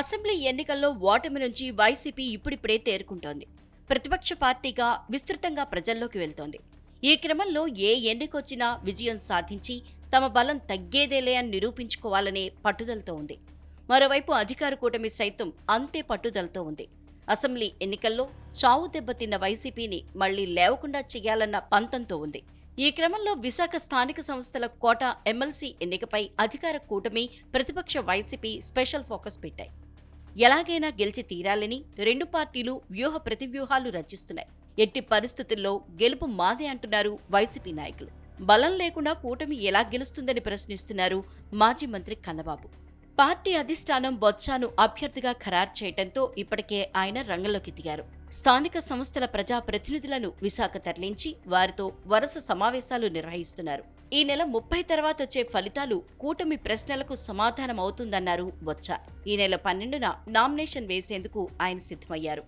Assembly ఎన్నికల్లో ఓటమి నుంచి వైసీపీ ఇప్పుడిప్పుడే తేరుకుంటోంది. ప్రతిపక్ష పార్టీగా విస్తృతంగా ప్రజల్లోకి వెళ్తోంది. ఈ క్రమంలో ఏ ఎన్నికొచ్చినా విజయం సాధించి తమ బలం తగ్గేదేలే అని నిరూపించుకోవాలనే పట్టుదలతో ఉంది. మరోవైపు అధికార కూటమి సైతం అంతే పట్టుదలతో ఉంది. అసెంబ్లీ ఎన్నికల్లో చావు దెబ్బతిన్న వైసీపీని మళ్ళీ లేవకుండా చేయాలన్న పంతంతో ఉంది. ఈ క్రమంలో విశాఖ స్థానిక సంస్థల కోట ఎమ్మెల్సీ ఎన్నికపై అధికార కూటమి ప్రతిపక్ష వైసీపీ స్పెషల్ ఫోకస్ పెట్టాయి. ఎలాగైనా గెలిచి తీరాలని రెండు పార్టీలు వ్యూహ ప్రతివ్యూహాలు రచిస్తున్నాయి. ఎట్టి పరిస్థితుల్లో గెలుపు మాదే అంటున్నారు వైసీపీ నాయకులు. బలం లేకుండా కూటమి ఎలా గెలుస్తుందని ప్రశ్నిస్తున్నారు మాజీ మంత్రి కన్నబాబు. పార్టీ అధిష్టానం బొత్సాను అభ్యర్థిగా ఖరారు చేయడంతో ఇప్పటికే ఆయన రంగంలోకి దిగారు. స్థానిక సంస్థల ప్రజా ప్రతినిధులను విశాఖ తరలించి వారితో వరుస సమావేశాలు నిర్వహిస్తున్నారు. ఈ నెల ముప్పై తర్వాత వచ్చే ఫలితాలు కూటమి ప్రశ్నలకు సమాధానం అవుతుందన్నారు బొత్స. ఈ నెల పన్నెండున నామినేషన్ వేసేందుకు ఆయన సిద్ధమయ్యారు.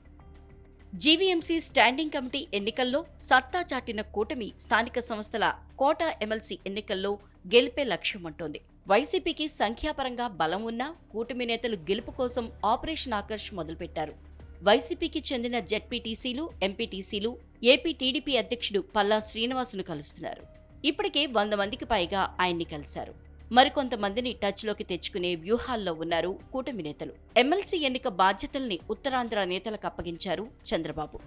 జీవీఎంసీ స్టాండింగ్ కమిటీ ఎన్నికల్లో సత్తా చాటిన కూటమి స్థానిక సంస్థల కోటా ఎమ్మెల్సీ ఎన్నికల్లో గెలిపే లక్ష్యమంటోంది. వైసీపీకి సంఖ్యాపరంగా బలం ఉన్నా కూటమి నేతలు గెలుపు కోసం ఆపరేషన్ ఆకర్ష్ మొదలుపెట్టారు. వైసీపీకి చెందిన జెడ్పీటీసీలు ఎంపీటీసీలు ఏపీ టీడీపీ అధ్యక్షుడు పల్లా శ్రీనివాసును కలుస్తున్నారు. ఇప్పటికే వంద మందికి పైగా ఆయన్ని కలిశారు. మరికొంతమందిని టచ్లోకి తెచ్చుకునే వ్యూహాల్లో ఉన్నారు కూటమి నేతలు. ఎమ్మెల్సీ ఎన్నిక బాధ్యతల్ని ఉత్తరాంధ్ర నేతలకు అప్పగించారు చంద్రబాబు.